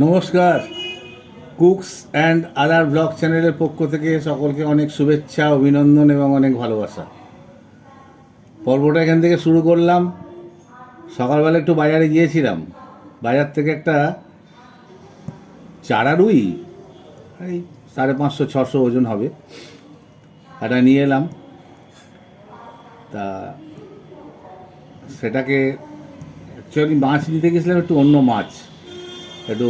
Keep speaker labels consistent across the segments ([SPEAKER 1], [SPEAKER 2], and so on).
[SPEAKER 1] নমস্কার। Cooks and other blog চ্যানেলের পক্ষ থেকে সকলকে অনেক শুভেচ্ছা, অভিনন্দন এবং অনেক ভালোবাসা। পর্বটা এখান থেকে শুরু করলাম। সকালবেলা একটু বাজারে গিয়েছিলাম। বাজার থেকে একটা চারা রুই, এই সাড়ে পাঁচশো, ছশো ওজন হবে এটা নিয়ে এলাম। তা সেটাকে অ্যাকচুয়ালি মাছ নিতে গেছিলাম একটু অন্য মাছ। একটু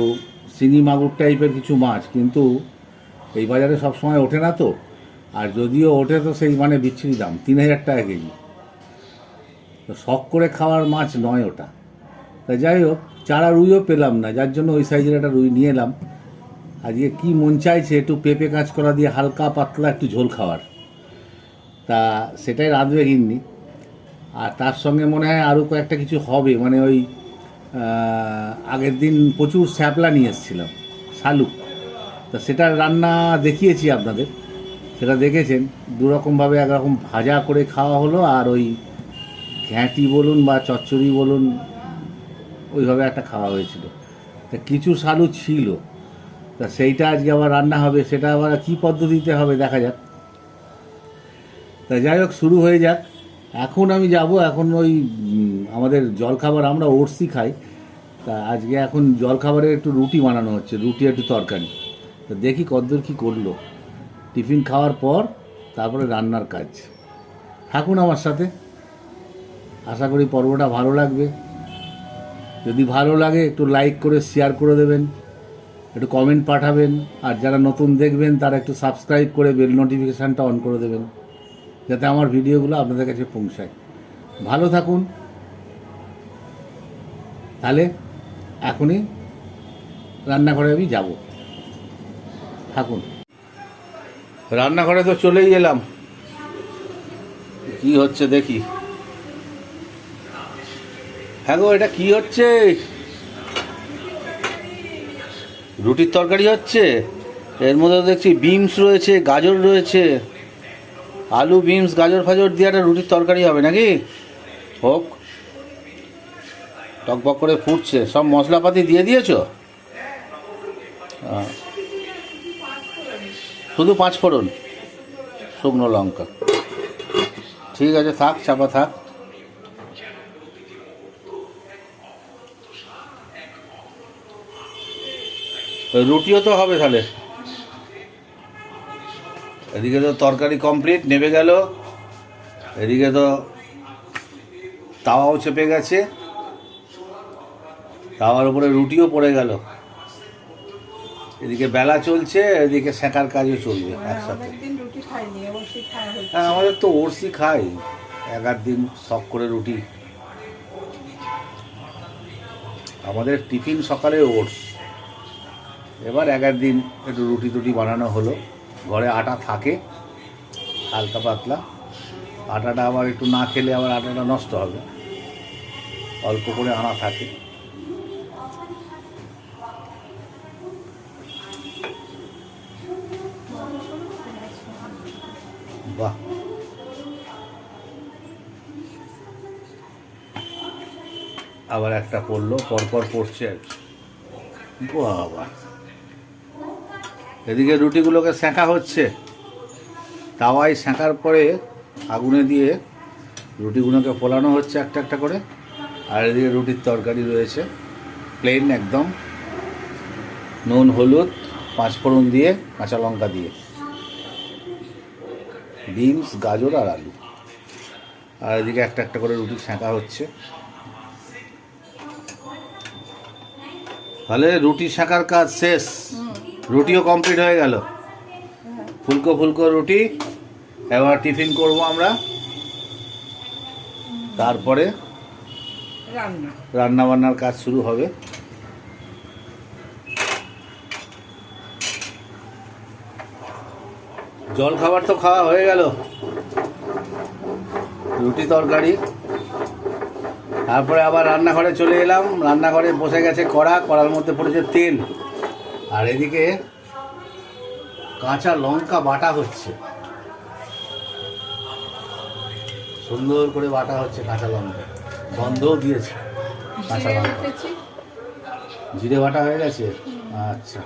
[SPEAKER 1] শিঙি মাগুর টাইপের কিছু মাছ, কিন্তু এই বাজারে সব সময় ওঠে না তো। আর যদিও ওঠে তো সেই মানে বিচ্ছিরি দাম, তিন হাজার টাকা কেজি। তো শখ করে খাওয়ার মাছ নয় ওটা। তা যাই হোক, চারা রুইও পেলাম না, যার জন্য ওই সাইজের একটা রুই নিয়ে এলাম। আজকে কি মন চাইছে একটু পেঁপে কাজ করা দিয়ে হালকা পাতলা একটু ঝোল খাওয়ার। তা সেটাই রাঁধবে গিন্নি। আর তার সঙ্গে মনে হয় আরও কয়েকটা কিছু হবে মানে ওই আগের দিন প্রচুর শ্যাপলা নিয়ে এসেছিলাম, শালুক। তা সেটার রান্না দেখিয়েছি আপনাদের। সেটা দেখেছেন, দুরকমভাবে একরকম ভাজা করে খাওয়া হলো, আর ওই ঘ্যাঁটি বলুন বা চচ্চড়ি বলুন, ওইভাবে একটা খাওয়া হয়েছিল। তা কিছু শালু ছিল, তা সেইটা আজকে আবার রান্না হবে, সেটা আবার কী পদ্ধতিতে হবে দেখা যাক। তা যাই হোক, শুরু হয়ে যাক। এখন আমি যাব, এখন ওই আমাদের জলখাবার আমরা ওটসই খাই। তা আজকে এখন জলখাবারে একটু রুটি বানানো হচ্ছে, রুটি একটু তরকারি। তা দেখি কদ্দূর কী করল। টিফিন খাওয়ার পর তারপরে রান্নার কাজ। থাকুন আমার সাথে। আশা করি পর্বটা ভালো লাগবে। যদি ভালো লাগে একটু লাইক করে শেয়ার করে দেবেন। একটু কমেন্ট পাঠাবেন। আর যারা নতুন দেখবেন, তারা একটু সাবস্ক্রাইব করে বেল নোটিফিকেশানটা অন করে দেবেন। যাতে আমার ভিডিওগুলো আপনাদের কাছে পৌঁছায়। ভালো থাকুন। তাহলে এখনই রান্নাঘরে আমি যাব। থাকুন। রান্নাঘরে তো চলেই এলাম। কি হচ্ছে দেখি। হ্যাঁ গো, এটা কি হচ্ছে? রুটির তরকারি হচ্ছে? এর মধ্যে দেখছি বিমস রয়েছে, গাজর রয়েছে। আলু বিমস গাজর, ফাজর দিয়ে একটা রুটির তরকারি হবে নাকি? হোক। টকবক করে ফুটছে। সব মশলাপাতি দিয়ে দিয়েছ? আহ। শুধু পাঁচ ফোড়ন, শুকনো লঙ্কা। ঠিক আছে, থাক, চাপা থাক। রুটিও তো হবে তাহলে। এদিকে তো তরকারি কমপ্লিট নেমে গেল। এদিকে তো তাওয়াও চেপে গেছে। তাওয়ার উপরে রুটিও পড়ে গেল। এদিকে বেলা চলছে এদিকে সেকার কাজও চলবে একসাথে।
[SPEAKER 2] খাওয়া হচ্ছে।
[SPEAKER 1] হ্যাঁ আমাদের তো ওরসি খাই এক আধ দিন শখ করে রুটি। আমাদের টিফিন সকালে ওটস। এবার এক আধ দিন একটু রুটি টুটি বানানো হলো। ঘরে আটা থাকে হালকা পাতলা। আটাটা আবার একটু না খেলে আবার আটাটা নষ্ট হবে। অল্প করে আনা থাকে। আবার একটা পড়ল, পরপর পড়ছে আর কি। বাবা। এদিকে রুটিগুলোকে সেঁকা হচ্ছে। তাওয়ায় সেঁকার পরে আগুনে দিয়ে রুটিগুলোকে ফোলানো হচ্ছে একটা একটা করে। আর এদিকে রুটির তরকারি রয়েছে। প্লেন একদম। নুন, হলুদ পাঁচফোড়ন দিয়ে, কাঁচা লঙ্কা দিয়ে। বিনস, গাজর আর আলু। আর এদিকে একটা একটা করে রুটি সেঁকা হচ্ছে। তাহলে রুটি সেঁকার কাজ শেষ। রুটিও কমপ্লিট হয়ে গেল। ফুলকো ফুলকো রুটি এবার টিফিন করব আমরা। তারপরে
[SPEAKER 2] রান্না।
[SPEAKER 1] রান্না বান্নার কাজ শুরু হবে। জল খাবার তো খাওয়া হয়ে গেল। রুটি তরকারি। তারপরে আবার রান্নাঘরে চলে এলাম। রান্নাঘরে বসে গেছে কড়া কড়ার মধ্যে পড়েছে তেল। আর এদিকে কাঁচা লঙ্কা বাটা হচ্ছে। সুন্দর করে বাটা হচ্ছে কাঁচা লঙ্কা। গন্ধও দিয়েছে কাঁচা লঙ্কা। জিরে বাটা হয়ে গেছে? আচ্ছা।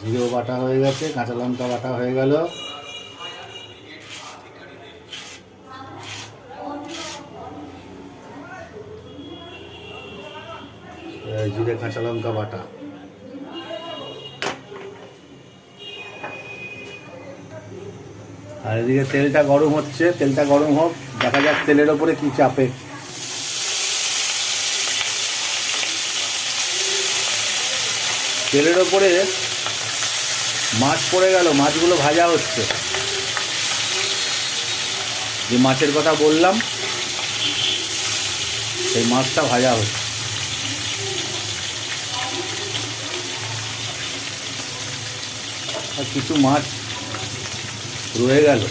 [SPEAKER 1] জিরেও বাটা হয়ে গেছে কাঁচা লঙ্কা বাটা হয়ে গেল এই জিরে কাঁচা লঙ্কা বাটা। আর এদিকে তেলটা গরম হচ্ছে, তেলটা গরম হোক, দেখা যাক তেলের ওপরে কি চাপে। তেলের ওপরে মাছ পড়ে গেল, মাছগুলো ভাজা হচ্ছে। যে মাছের কথা বললাম, সেই মাছটা ভাজা হচ্ছে। আর কিছু মাছ রয়ে গেল।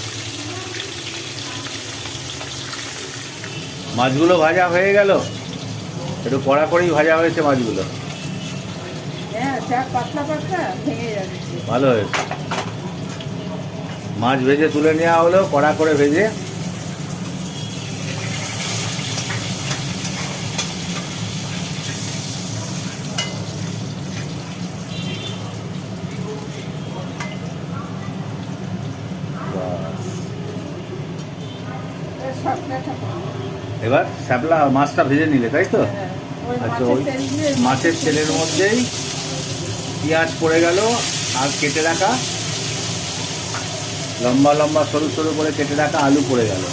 [SPEAKER 1] মাছগুলো ভাজা হয়ে গেল। একটু কড়া করেই ভাজা হয়েছে মাছগুলো।
[SPEAKER 2] হ্যাঁ
[SPEAKER 1] ভালো হয়েছে। মাছ ভেজে তুলে নেওয়া হলো কড়া করে ভেজে এবার শ্যাপলা মাছটা ভেজে নিলে তাই তো?
[SPEAKER 2] হ্যাঁ,
[SPEAKER 1] আচ্ছা
[SPEAKER 2] মাছের
[SPEAKER 1] ওই মাছের তেলের মধ্যেই পেঁয়াজ পড়ে গেল আর কেটে রাখা লম্বা লম্বা সরু সরু করে কেটে রাখা আলু পড়ে গেল।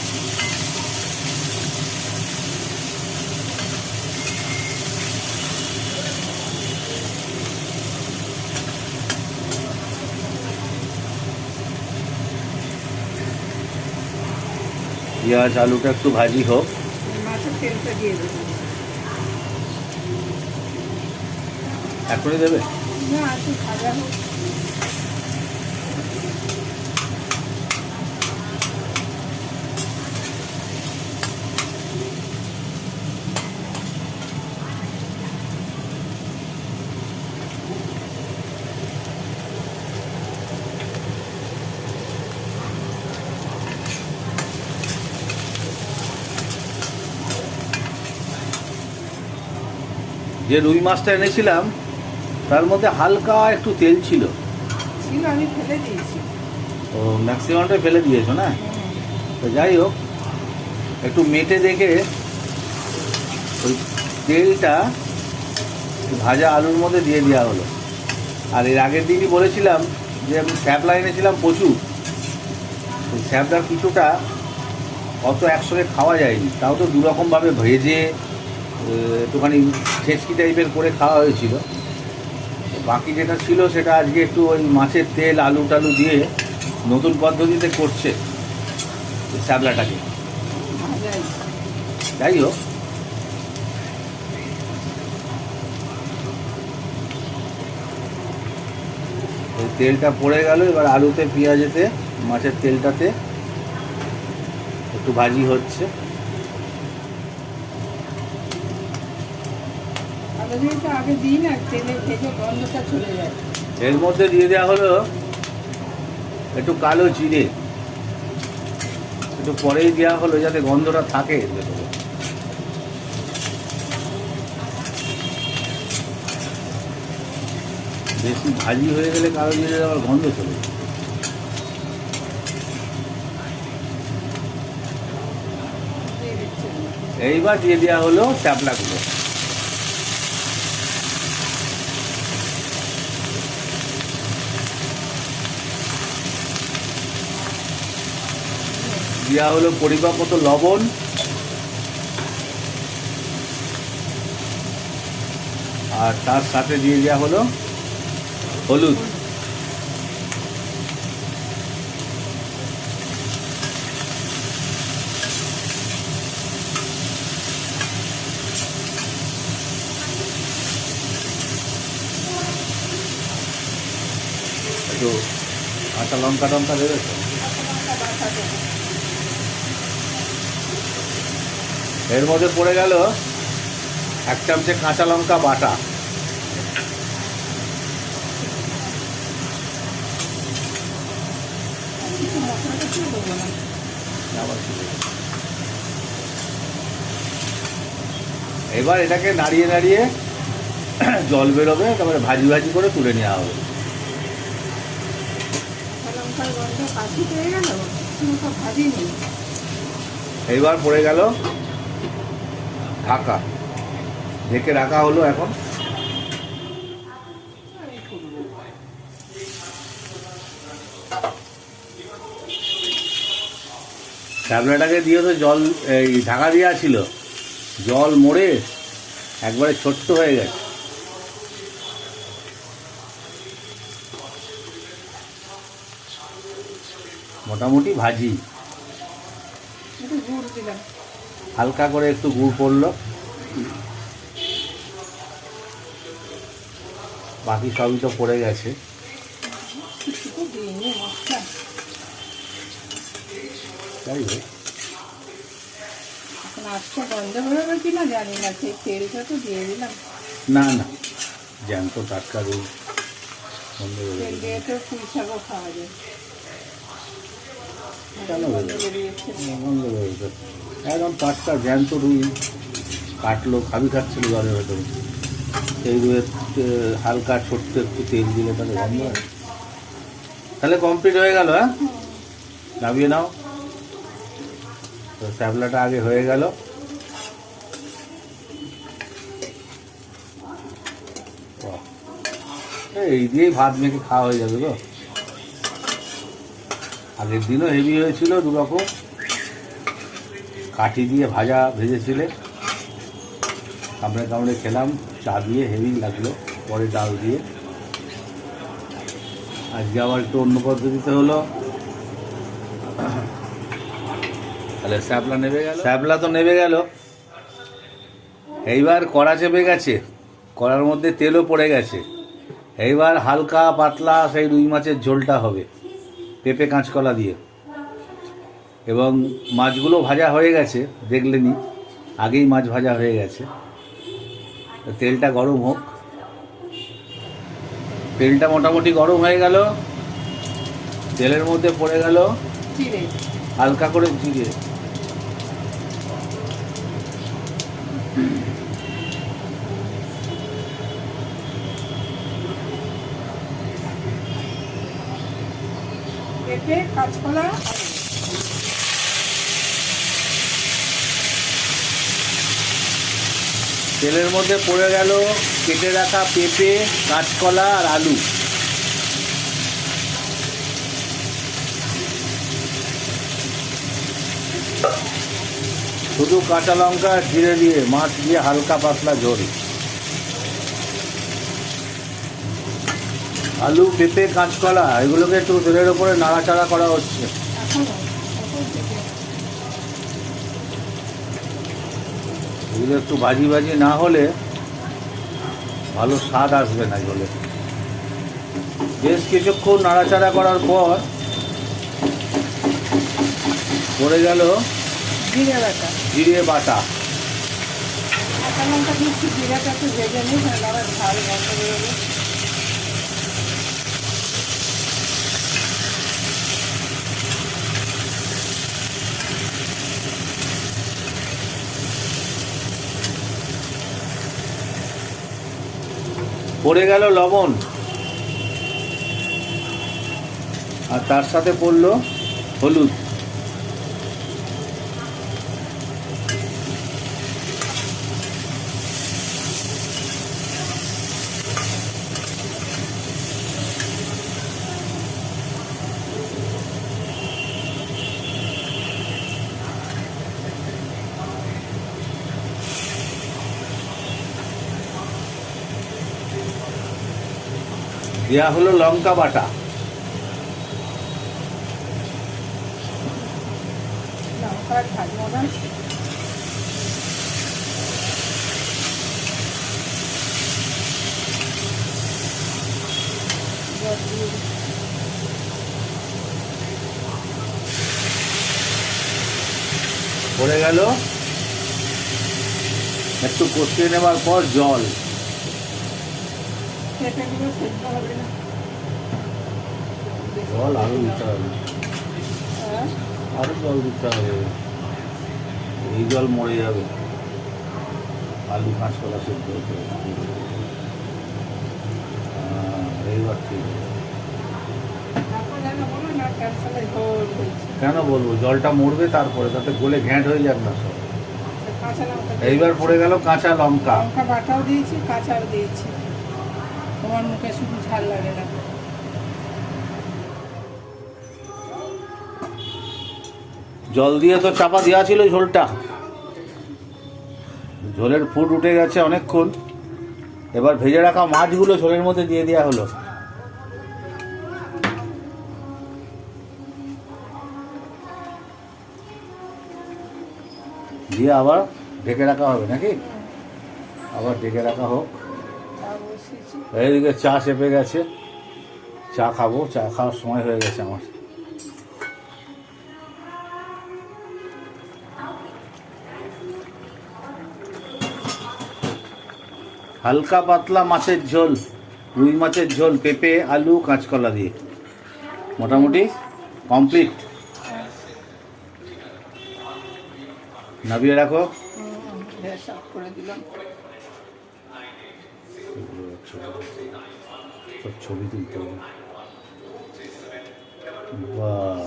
[SPEAKER 1] পেঁয়াজ আলুটা একটু ভাজি হোক।
[SPEAKER 2] তেলটা দিয়ে দেবো।
[SPEAKER 1] এখনই দেবে?
[SPEAKER 2] না একটু ভাজা হোক।
[SPEAKER 1] যে রুই মাছটা এনেছিলাম তার মধ্যে হালকা একটু তেল ছিল।
[SPEAKER 2] ছিল আমি ফেলে দিয়েছি।
[SPEAKER 1] তো ম্যাক্সিমামটা ফেলে দিয়েছ না? তো যাই হোক একটু মেটে দেখে ওই তেলটা ভাজা আলুর মধ্যে দিয়ে দেওয়া হলো। আর এর আগের দিনই বলেছিলাম যে আমি স্যাপলা এনেছিলাম প্রচুর ওই স্যাপলার কিছুটা অত একসঙ্গে খাওয়া যায়নি তাও তো দুরকমভাবে ভেজে একটুখানি ছেঁচকি টাইপের করে খাওয়া হয়েছিল। বাকি যেটা ছিল সেটা আজকে একটু ওই মাছের তেল, আলু টালু দিয়ে নতুন পদ্ধতিতে করছে
[SPEAKER 2] ভাজা
[SPEAKER 1] যাই হোক। তেলটা পড়ে গেল, এবার আলুতে, পেঁয়াজেতে, মাছের তেলটাতে একটু ভাজি হচ্ছে
[SPEAKER 2] আলু দিয়ে আগে দিই না তেলে ভেজে গন্ধটা চলে যায়
[SPEAKER 1] এর মধ্যে দিয়ে দেওয়া হলো একটু কালো জিরে। একটু পরেই দেওয়া হলো যাতে গন্ধটা থাকে। বেশি ভাজি হয়ে গেলে কালো জিরে আবার গন্ধ চলে এইবার দিয়ে দেওয়া হলো চাপলাগুলো। দেওয়া হলো পরিমাপ মতো লবণ। আর তার সাথে দিয়ে দেওয়া হলো হলুদ। একটু লঙ্কা টঙ্কা দেবে তো? এর মধ্যে পড়ে গেল এক চামচে কাঁচা লঙ্কা বাটা? এবার এটাকে নাড়িয়ে নাড়িয়ে জল বেরোবে তারপরে ভাজি ভাজি করে তুলে নেওয়া হবে। এইবার পড়ে গেল ঢাকা। ঢেকে রাখা হলো এখন। ট্যাবলেটটাকে দিয়ে তো জল, এই ঢাকা দেওয়া ছিল। জল মরে একবারে ছোট্ট হয়ে গেছে। মোটামুটি ভাজি।
[SPEAKER 2] দিলাম।
[SPEAKER 1] হালকা করে একটু গুড় পড়ল। বাকি সবই তো পড়ে গেছে। তাই হোক।
[SPEAKER 2] না জানি না সেই তেলটা তো দিয়ে দিলাম।
[SPEAKER 1] না না জ্যান্ত টাটকা
[SPEAKER 2] শাকও খাওয়া যায়।
[SPEAKER 1] একদম টাটকা জ্যান্ত রুই কাটলো খাবি খাচ্ছিল জলের ভেতরে। সেই রুইয়ের এ, হালকা ছোট্ট একটু তেল দিলে তাহলে গন্ধ হয়। তাহলে কমপ্লিট হয়ে গেল হ্যাঁ? নামিয়ে নাও। তো শ্যাবলাটা আগে হয়ে গেল। এই দিয়েই ভাত মেখে খাওয়া হয়ে যাবে গো। আগের দিনও হেভি হয়েছিল দু রকম কাঠি দিয়ে ভাজা ভেজেছিলে। কামড়ে কামড়ে খেলাম চা দিয়ে হেভি লাগল পরে ডাল দিয়ে। আজকে আবার একটু অন্য পদ্ধতিতে হলো। তাহলে শ্যাবলা নেবে গেল? শ্যাবলা তো নেবে গেল। এইবার কড়া চেপে গেছে কড়ার মধ্যে তেলও পড়ে গেছে। এইবার হালকা পাতলা সেই রুই মাছের ঝোলটা হবে পেঁপে কাঁচকলা দিয়ে। এবং মাছগুলো ভাজা হয়ে গেছে দেখলেনি। আগেই মাছ ভাজা হয়ে গেছে। তেলটা গরম হোক। তেলটা মোটামুটি গরম হয়ে গেল। তেলের মধ্যে পড়ে গেল হালকা করে জিরে।
[SPEAKER 2] কাঁচকলা
[SPEAKER 1] তেলের মধ্যে পড়ে গেল কেটে রাখা পেঁপে, কাঁচকলা আর আলু। শুধু কাঁচা লঙ্কা জিরে দিয়ে, মাছ দিয়ে হালকা পাতলা ঝোল। আলু, পেঁপে, কাঁচকলা, এগুলোকে একটু তেলের ওপরে নাড়াচাড়া করা হচ্ছে
[SPEAKER 2] এখনও কত পেঁপে
[SPEAKER 1] এগুলো একটু বাজি বাজি না হলে ভালো স্বাদ আসবে না জলে। বেশ কিছুক্ষণ নাড়াচাড়া করার পর পড়ে গেল
[SPEAKER 2] জিরে বাটা।
[SPEAKER 1] জিরে বাটা।
[SPEAKER 2] কাঁচা লঙ্কা দিচ্ছি জিরাটা একটু ভেজে নিই
[SPEAKER 1] পড়ে গেল লবণ। আর তার সাথে পড়ল হলুদ। দেওয়া হলো লঙ্কা বাটা। পড়ে গেল একটু কষিয়ে নেওয়ার পর জল
[SPEAKER 2] পেঁপেগুলো সেদ্ধ হবে না
[SPEAKER 1] জল আরও দিতে হবে।
[SPEAKER 2] হ্যাঁ?
[SPEAKER 1] আরও জল দিতে হবে। এই জল মরে যাবে। আলু কাঁচকলা সেদ্ধ হতে এইবার ঠিক। কেন বলব? জলটা মরবে তারপরে তাতে গলে ঘ্যাঁট হয়ে যাক না সব।
[SPEAKER 2] লঙ্কা
[SPEAKER 1] এইবার পড়ে গেল কাঁচা লঙ্কা।
[SPEAKER 2] লঙ্কা বাটাও দিয়েছি কাঁচাও দিয়েছি। তোমার মুখে শুধু ঝাল লাগে না।
[SPEAKER 1] জল দিয়ে তো চাপা দেওয়া ছিল ঝোলটা। ঝোলের ফুট উঠে গেছে অনেকক্ষণ। এবার ভেজে রাখা মাছগুলো ঝোলের মধ্যে দিয়ে দেওয়া হলো। দিয়ে আবার ঢেকে রাখা হবে নাকি? আবার ঢেকে রাখা হোক। এইদিকে চা চেপে গেছে। চা খাব, চা খাওয়ার সময় হয়ে গেছে আমার। হালকা পাতলা মাছের ঝোল, রুই মাছের ঝোল, পেঁপে, আলু, কাঁচকলা দিয়ে। মোটামুটি কমপ্লিট। নাবিয়ে রাখো।
[SPEAKER 2] অফ করে দিলাম।
[SPEAKER 1] সব ছবি তুলতে বাহ।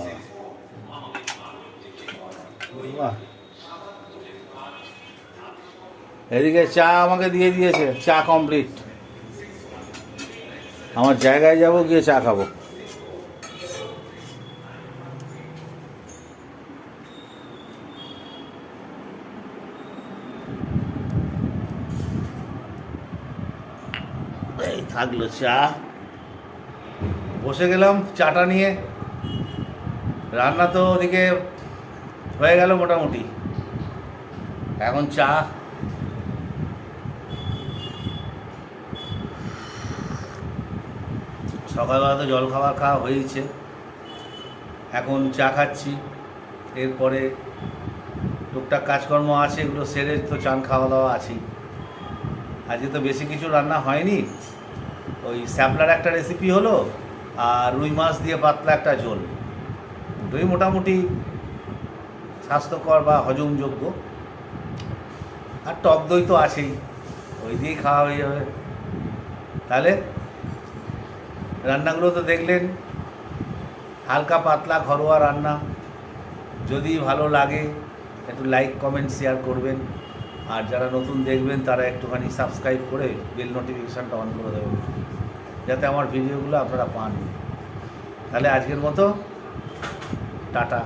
[SPEAKER 1] বাহ। এদিকে চা আমাকে দিয়ে দিয়েছে, চা কমপ্লিট আমার জায়গায় যাব, গিয়ে চা খাব। থাকল, চা। বসে গেলাম, চাটা নিয়ে। রান্না তো ওদিকে হয়ে গেল মোটামুটি। এখন চা। সকালবেলা তো জল খাবার খাওয়া হয়েছে এখন চা খাচ্ছি। এরপরে টুকটাক কাজকর্ম আছে, এগুলো সেরে তো চান খাওয়া দাওয়া আছেই। আজকে তো বেশি কিছু রান্না হয়নি। ওই স্যাপলার একটা রেসিপি হলো আর রুই মাছ দিয়ে পাতলা একটা ঝোল। দুটোই মোটামুটি স্বাস্থ্যকর বা হজমযোগ্য। আর টক দই তো আছেই, ওই দিয়েই খাওয়া হয়ে যাবে। তাহলে রান্নাগুলো তো দেখলেন, হালকা পাতলা ঘরোয়া রান্না। যদি ভালো লাগে, একটু লাইক কমেন্ট শেয়ার করবেন। আর যারা নতুন দেখবেন, তারা একটুখানি সাবস্ক্রাইব করে বেল নোটিফিকেশানটা অন করে দেবেন। যাতে আমার ভিডিওগুলো আপনারা পান। তাহলে আজকের মতো টাটা।